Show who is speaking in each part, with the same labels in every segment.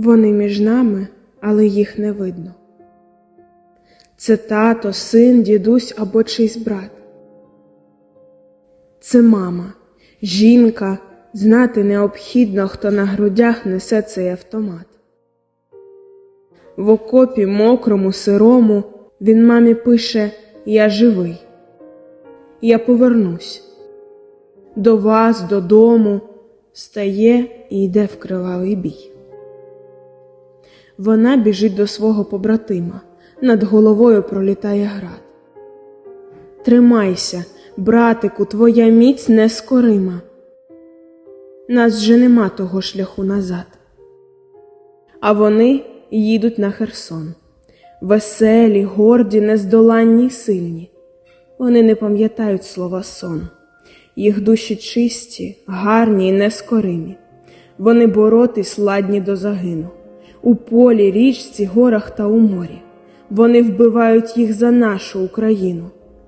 Speaker 1: Вони між нами, але їх не видно. Це тато, син, дідусь або чийсь брат. Це мама, жінка, знати необхідно, хто на грудях несе цей автомат. В окопі мокрому, сирому він мамі пише Я живий. Я повернусь. До вас, додому, стає і йде в кривавий бій. Вона біжить до свого побратима, над головою пролітає град. Тримайся, братику, твоя міць нескорима. Нас же нема того шляху назад. А вони їдуть на Херсон. Веселі, горді, нездоланні й сильні. Вони не пам'ятають слова сон. Їх душі чисті, гарні й нескоримі. Вони боротись ладні до загину. У полі, річці, горах та у морі. Вони вбивають їх за нашу Україну,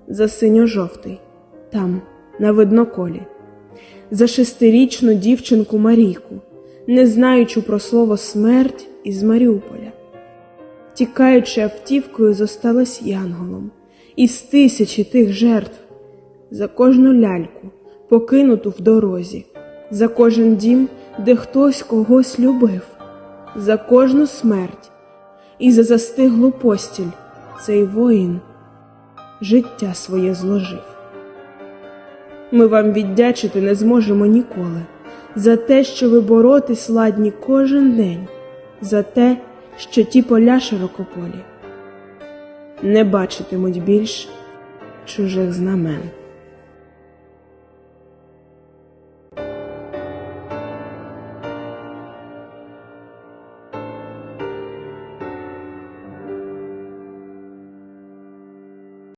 Speaker 1: за синьо-жовтий, там, на видноколі, за шестирічну дівчинку Марійку, не знаючи про слово смерть із Маріуполя. Тікаючи автівкою, зосталась янголом, із тисячі тих жертв, за кожну ляльку, покинуту в дорозі, за кожен дім, де хтось когось любив, за кожну смерть і за застиглу постіль цей воїн життя своє зложив. Ми вам віддячити не зможемо ніколи за те, що ви боротись ладні кожен день, за те, що ті поля широкополі не бачитимуть більш чужих знамен.